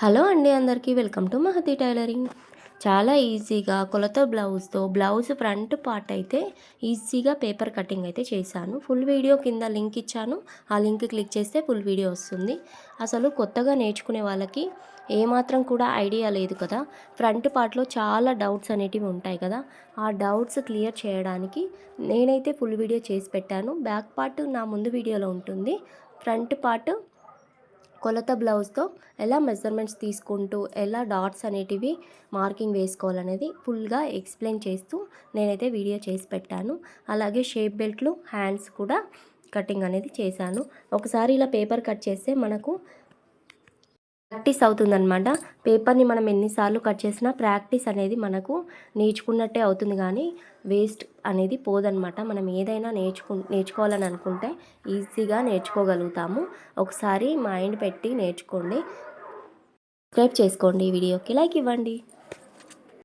Hello అండి అందరికీ welcome to Mahathi tailoring. చాలా ఈజీగా కొలత బ్లౌజ్తో బ్లౌజ్ ఫ్రంట్ పార్ట్ అయితే ఈజీగా పేపర్ కటింగ్ అయితే చేశాను. ఫుల్ వీడియో కింద లింక్ ఇచ్చాను. ఆ లింక్ క్లిక్ చేస్తే ఫుల్ వీడియో వస్తుంది. అసలు కొత్తగా నేర్చుకునే వాళ్ళకి ఏమాత్రం కూడా ఐడియా లేదు కదా. ఫ్రంట్ పార్ట్లో చాలా డౌట్స్ అనేటివి ఉంటాయి కదా. ఆ డౌట్స్ క్లియర్ చేయడానికి నేనైతే ఫుల్ వీడియో చేసి పెట్టాను. బ్యాక్ పార్ట్ నా ముందు వీడియోలో ఉంటుంది. ఫ్రంట్ పార్ట్ కొలత బ్లౌజ్తో ఎలా మెజర్మెంట్స్ తీసుకుంటూ ఎలా డాట్స్ అనేటివి మార్కింగ్ వేసుకోవాలనేది ఫుల్గా ఎక్స్ప్లెయిన్ చేస్తూ నేనైతే వీడియో చేసి పెట్టాను. అలాగే షేప్ బెల్ట్లు హ్యాండ్స్ కూడా కటింగ్ అనేది చేశాను. ఒకసారి ఇలా పేపర్ కట్ చేస్తే మనకు ప్రాక్టీస్ అవుతుందన్నమాట. పేపర్ని మనం ఎన్నిసార్లు కట్ చేసినా ప్రాక్టీస్ అనేది మనకు నేర్చుకున్నట్టే అవుతుంది కానీ వేస్ట్ అనేది పోదనమాట మనం ఏదైనా నేర్చుకు నేర్చుకోవాలని అనుకుంటే ఈజీగా నేర్చుకోగలుగుతాము. ఒకసారి మైండ్ పెట్టి నేర్చుకోండి. సబ్స్క్రైబ్ చేసుకోండి ఈ వీడియోకి. లైక్ ఇవ్వండి.